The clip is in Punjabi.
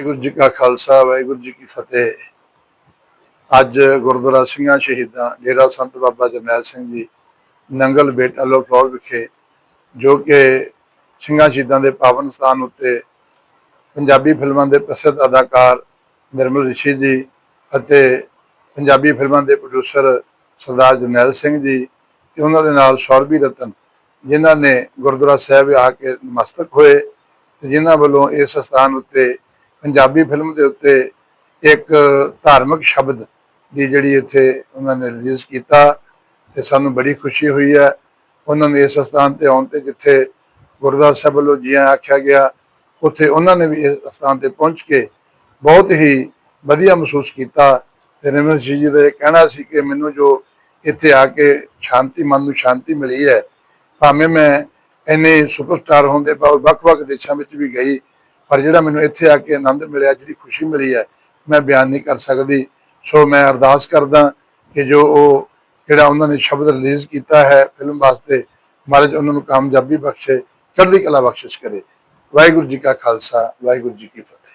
ਵਾਹਿਗੁਰੂ ਜੀ ਕਾ ਖਾਲਸਾ, ਵਾਹਿਗੁਰੂ ਜੀ ਕੀ ਫਤਿਹ। ਅੱਜ ਗੁਰਦੁਆਰਾ ਸਿੰਘਾਂ ਸ਼ਹੀਦਾਂ, ਡੇਰਾ ਸੰਤ ਬਾਬਾ ਜਰਨੈਲ ਸਿੰਘ ਜੀ, ਨੰਗਲ ਬੇਟਾ ਲੋ ਫਲੋਰ ਵਿਖੇ, ਜੋ ਕਿ ਸਿੰਘਾਂ ਸ਼ਹੀਦਾਂ ਦੇ ਪਾਵਨ ਸਥਾਨ ਉੱਤੇ ਪੰਜਾਬੀ ਫਿਲਮਾਂ ਦੇ ਪ੍ਰਸਿੱਧ ਅਦਾਕਾਰ ਨਿਰਮਲ ਰਿਸ਼ੀ ਜੀ ਅਤੇ ਪੰਜਾਬੀ ਫਿਲਮਾਂ ਦੇ ਪ੍ਰੋਡਿਊਸਰ ਸਰਦਾਰ ਜਰਨੈਲ ਸਿੰਘ ਜੀ ਤੇ ਉਹਨਾਂ ਦੇ ਨਾਲ ਸੌਰਬੀ ਰਤਨ, ਜਿਨ੍ਹਾਂ ਨੇ ਗੁਰਦੁਆਰਾ ਸਾਹਿਬ ਆ ਕੇ ਨਮਸਤਕ ਹੋਏ ਤੇ ਜਿਨ੍ਹਾਂ ਵੱਲੋਂ ਇਸ ਸਥਾਨ ਉੱਤੇ ਪੰਜਾਬੀ ਫਿਲਮ ਦੇ ਉੱਤੇ ਇੱਕ ਧਾਰਮਿਕ ਸ਼ਬਦ ਦੀ ਜਿਹੜੀ ਇੱਥੇ ਉਹਨਾਂ ਨੇ ਰਿਲੀਜ਼ ਕੀਤਾ ਤੇ ਸਾਨੂੰ ਬੜੀ ਖੁਸ਼ੀ ਹੋਈ ਹੈ। ਉਹਨਾਂ ਨੇ ਇਸ ਸਥਾਨ ਤੇ ਆਉਣ ਤੇ ਜਿੱਥੇ ਗੁਰਦੁਆਰਾ ਸਾਹਿਬ ਵੱਲੋਂ ਜੀਆਂ ਆਖਿਆ ਗਿਆ, ਉੱਥੇ ਉਹਨਾਂ ਨੇ ਵੀ ਇਸ ਸਥਾਨ ਤੇ ਪਹੁੰਚ ਕੇ ਬਹੁਤ ਹੀ ਵਧੀਆ ਮਹਿਸੂਸ ਕੀਤਾ ਤੇ ਨਿਰਮਲ ਸਿੰਘ ਜੀ ਦਾ ਇਹ ਕਹਿਣਾ ਸੀ ਕਿ ਮੈਨੂੰ ਜੋ ਇੱਥੇ ਆ ਕੇ ਸ਼ਾਂਤੀ, ਮਨ ਨੂੰ ਸ਼ਾਂਤੀ ਮਿਲੀ ਹੈ, ਭਾਵੇਂ ਮੈਂ ਇੰਨੇ ਸੁਪਰਸਟਾਰ ਹੋਣ ਦੇ ਬਾਵਜੂਦ ਵੱਖ-ਵੱਖ ਦੇਸ਼ਾਂ ਵਿੱਚ ਵੀ ਗਈ ਪਰ ਜਿਹੜਾ ਮੈਨੂੰ ਇੱਥੇ ਆ ਕੇ ਆਨੰਦ ਮਿਲਿਆ, ਜਿਹੜੀ ਖੁਸ਼ੀ ਮਿਲੀ ਹੈ, ਮੈਂ ਬਿਆਨ ਨਹੀਂ ਕਰ ਸਕਦੀ। ਸੋ ਮੈਂ ਅਰਦਾਸ ਕਰਦਾ ਕਿ ਜੋ ਉਹ ਜਿਹੜਾ ਉਹਨਾਂ ਨੇ ਸ਼ਬਦ ਰਿਲੀਜ਼ ਕੀਤਾ ਹੈ ਫਿਲਮ ਵਾਸਤੇ, ਮਹਾਰਾਜ ਉਹਨਾਂ ਨੂੰ ਕਾਮਯਾਬੀ ਬਖਸ਼ੇ, ਚੜ੍ਹਦੀ ਕਲਾ ਬਖਸ਼ਿਸ਼ ਕਰੇ। ਵਾਹਿਗੁਰੂ ਜੀ ਕਾ ਖਾਲਸਾ, ਵਾਹਿਗੁਰੂ ਜੀ ਕੀ ਫਤਿਹ।